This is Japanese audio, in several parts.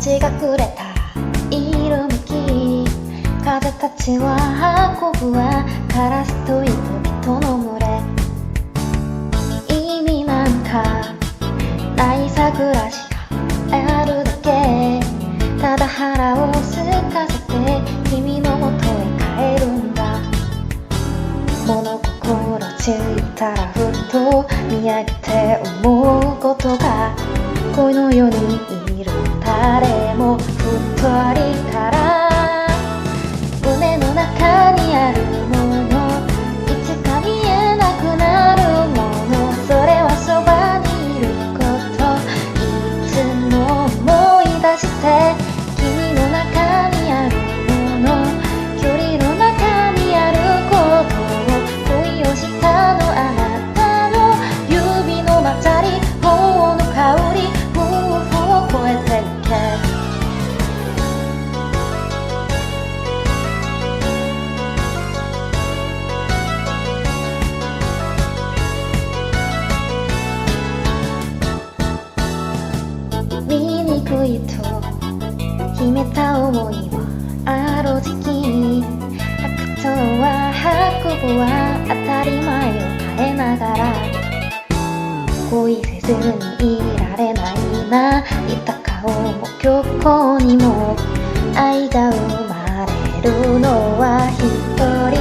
街がくれた色むき風たちは運ぶはカラスと人々の群れ意味なんかないさ暮らしがあるだけただ腹をすかせて君のもとへ帰るんだ物心ついたらふっと見上げて思うことが恋のようにいる誰も太り思いはある時期白鳥は運ぶは当たり前を変えながら恋せずにいられないな似た顔も虚構にも愛が生まれるのは一人。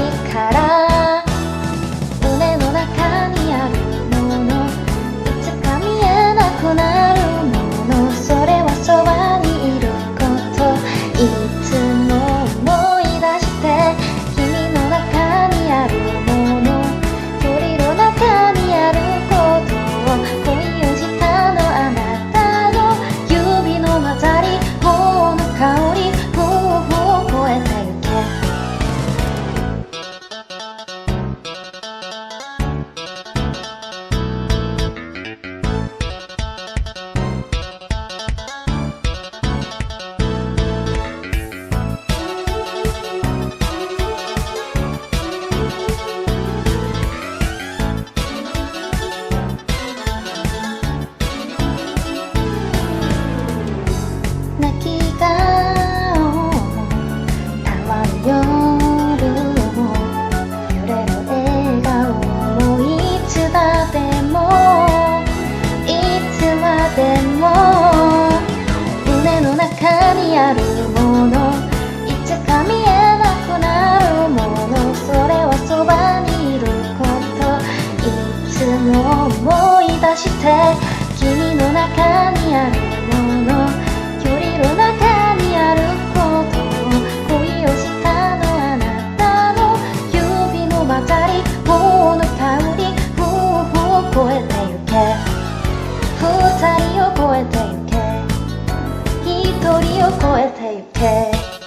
中にあるもの距離の中にあることを恋をしたのあなたの指の混ざり頬の香り夫婦を超えてゆけ。二人を超えてゆけ。一人を超えてゆけ。